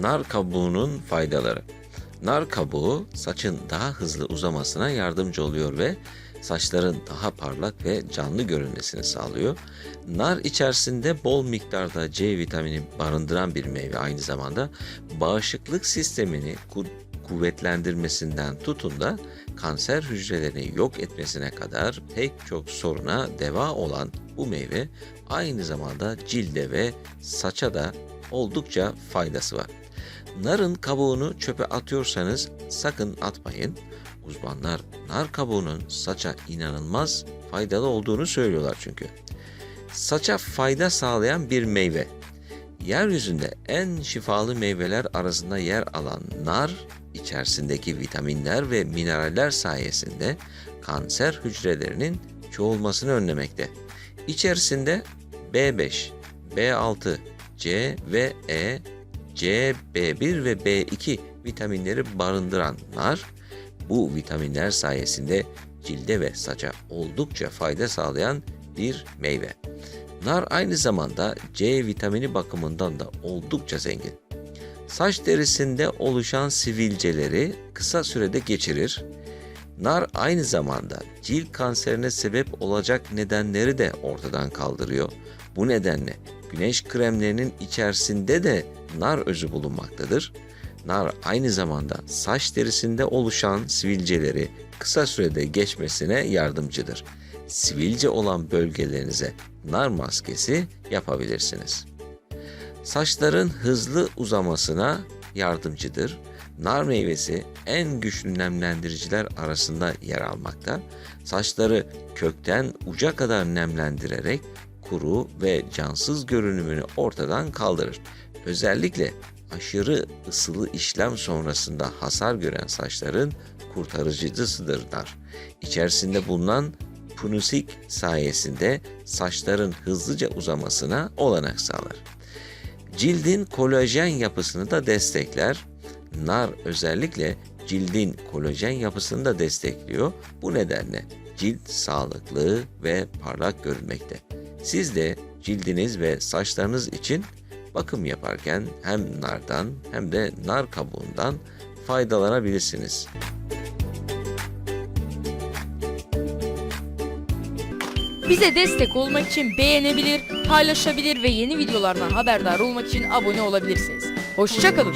Nar kabuğunun faydaları. Nar kabuğu saçın daha hızlı uzamasına yardımcı oluyor ve saçların daha parlak ve canlı görünmesini sağlıyor. Nar içerisinde bol miktarda C vitamini barındıran bir meyve aynı zamanda bağışıklık sistemini ku- kuvvetlendirmesinden tutun da kanser hücrelerini yok etmesine kadar pek çok soruna deva olan bu meyve aynı zamanda cilde ve saça da oldukça faydası var. Narın kabuğunu çöpe atıyorsanız sakın atmayın. Uzmanlar nar kabuğunun saça inanılmaz faydalı olduğunu söylüyorlar çünkü. Saça fayda sağlayan bir meyve. Yeryüzünde en şifalı meyveler arasında yer alan nar, içerisindeki vitaminler ve mineraller sayesinde kanser hücrelerinin çoğulmasını önlemekte. İçerisinde B5, B6, C ve E, C, B1 ve B2 vitaminleri barındıran nar, bu vitaminler sayesinde cilde ve saça oldukça fayda sağlayan bir meyve. Nar aynı zamanda C vitamini bakımından da oldukça zengin. Saç derisinde oluşan sivilceleri kısa sürede geçirir. Nar aynı zamanda cilt kanserine sebep olacak nedenleri de ortadan kaldırıyor. Bu nedenle güneş kremlerinin içerisinde de nar özü bulunmaktadır. Nar aynı zamanda saç derisinde oluşan sivilceleri kısa sürede geçmesine yardımcıdır. Sivilce olan bölgelerinize nar maskesi yapabilirsiniz. Saçların hızlı uzamasına yardımcıdır. Nar meyvesi en güçlü nemlendiriciler arasında yer almakta. Saçları kökten uca kadar nemlendirerek kuru ve cansız görünümünü ortadan kaldırır. Özellikle aşırı ısılı işlem sonrasında hasar gören saçların kurtarıcısıdır nar. İçerisinde bulunan punusik sayesinde saçların hızlıca uzamasına olanak sağlar. Cildin kolajen yapısını da destekler. Nar özellikle cildin kolajen yapısını da destekliyor. Bu nedenle cilt sağlıklı ve parlak görünmekte. Siz de cildiniz ve saçlarınız için bakım yaparken hem nardan hem de nar kabuğundan faydalanabilirsiniz. Bize destek olmak için beğenebilir, paylaşabilir ve yeni videolardan haberdar olmak için abone olabilirsiniz. Hoşçakalın.